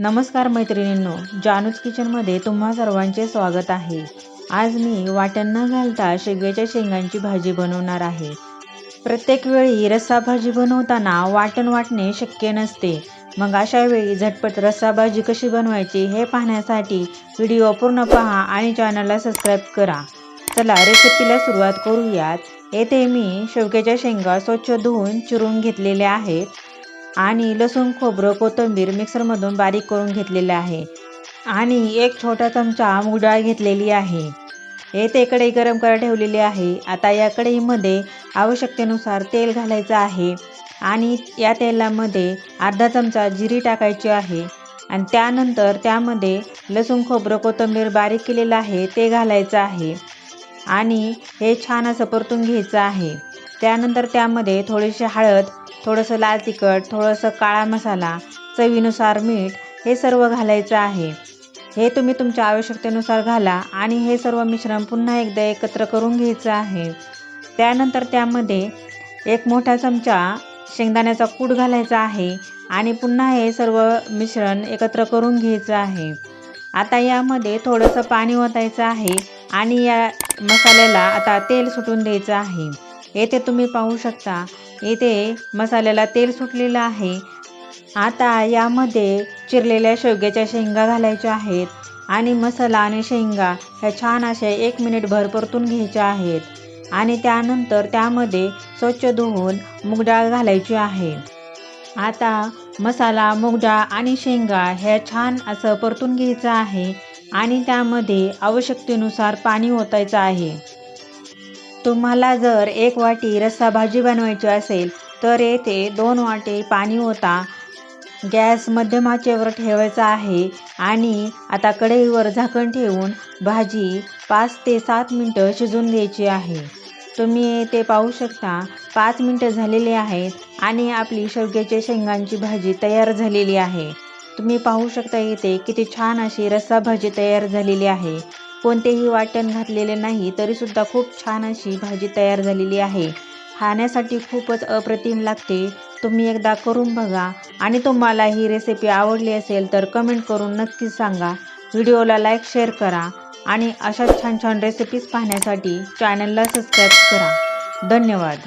नमस्कार मैत्रिणींनो जानूज किचनमध्ये तुम्हा सर्वांचे स्वागत आहे. आज मी वाटण न घालता शेवग्याच्या शेंगांची भाजी बनवणार आहे. प्रत्येक वेळी रस्सा भाजी बनवताना वाटण वाटणे शक्य नसते. मग अशा वेळी झटपट रस्सा भाजी कशी बनवायची हे पाहण्यासाठी व्हिडिओ पूर्ण पहा आणि चॅनलला सबस्क्राईब करा. चला रेसिपीला सुरुवात करूयात. येथे मी शेवग्याच्या शेंगा स्वच्छ धुवून चिरून घेतलेल्या आहेत. आणि लसूण खोबरं कोथिंबीर मिक्सरमधून बारीक करून घेतलेलं आहे. आणि एक छोटा चमचा मूग डाळ घेतलेली आहे. येथे कढई गरम करायला ठेवलेली आहे. आता या कढईमध्ये आवश्यकतेनुसार तेल घालायचं आहे. आणि या तेलामध्ये अर्धा चमचा जिरी टाकायची आहे. आणि त्यानंतर त्यामध्ये लसूण खोबरं कोथिंबीर बारीक केलेलं आहे ते घालायचं आहे. आणि हे छान असं परतून घ्यायचं आहे. त्यानंतर त्यामध्ये थोडीशी हळद थोडंसं लाल तिखट थोडंसं काळा मसाला चवीनुसार मीठ हे सर्व घालायचं आहे. हे तुम्ही तुमच्या आवश्यकतेनुसार घाला आणि हे सर्व मिश्रण पुन्हा एकदा एकत्र करून घ्यायचं आहे. त्यानंतर त्यामध्ये एक मोठा चमचा शेंगदाण्याचा कूट घालायचा आहे आणि पुन्हा हे सर्व मिश्रण एकत्र करून घ्यायचं आहे. आता यामध्ये थोडंसं पाणी ओतायचं आहे आणि या मसाल्याला आता तेल सुटून द्यायचं आहे. येथे तुम्ही पाहू शकता येथे मसाल्याला तेल सुटलेलं आहे. आता यामध्ये चिरलेल्या शेवग्याच्या शेंगा घालायच्या आहेत आणि मसाला आणि शेंगा ह्या छान अशा एक मिनिटभर परतून घ्यायच्या आहेत. आणि त्यानंतर त्यामध्ये स्वच्छ धुवून मूग डाळ घालायची आहे. आता मसाला मूग डाळ आणि शेंगा ह्या छान असं परतून घ्यायचं आहे आणि त्यामध्ये आवश्यकतेनुसार पाणी ओतायचं आहे. तुम्हाला जर एक वाटी रस्सा भाजी बनवायची असेल तर येथे दोन वाटी पाणी होता. गॅस मध्यम आचेवर ठेवायचा आहे आणि आता कढईवर झाकण ठेवून भाजी पाच ते सात मिनटं शिजून द्यायची आहे. तुम्ही ते पाहू शकता पाच मिनटं झालेली आहेत आणि आपली शेवग्याच्या शेंगांची भाजी तयार झालेली आहे. तुम्ही पाहू शकता इथे किती छान अशी रस्सा भाजी तयार झालेली आहे. कोणतेही वाटण घातलेले नाही तरीसुद्धा खूप छान अशी भाजी तयार झालेली आहे. खाण्यासाठी खूपच अप्रतिम लागते. तुम्ही एकदा करून बघा. आणि तुम्हाला ही रेसिपी आवडली असेल तर कमेंट करून नक्कीच सांगा. व्हिडिओला लाईक शेअर करा. आणि अशाच छान छान रेसिपीज पाहण्यासाठी चॅनलला सबस्क्राईब करा. धन्यवाद.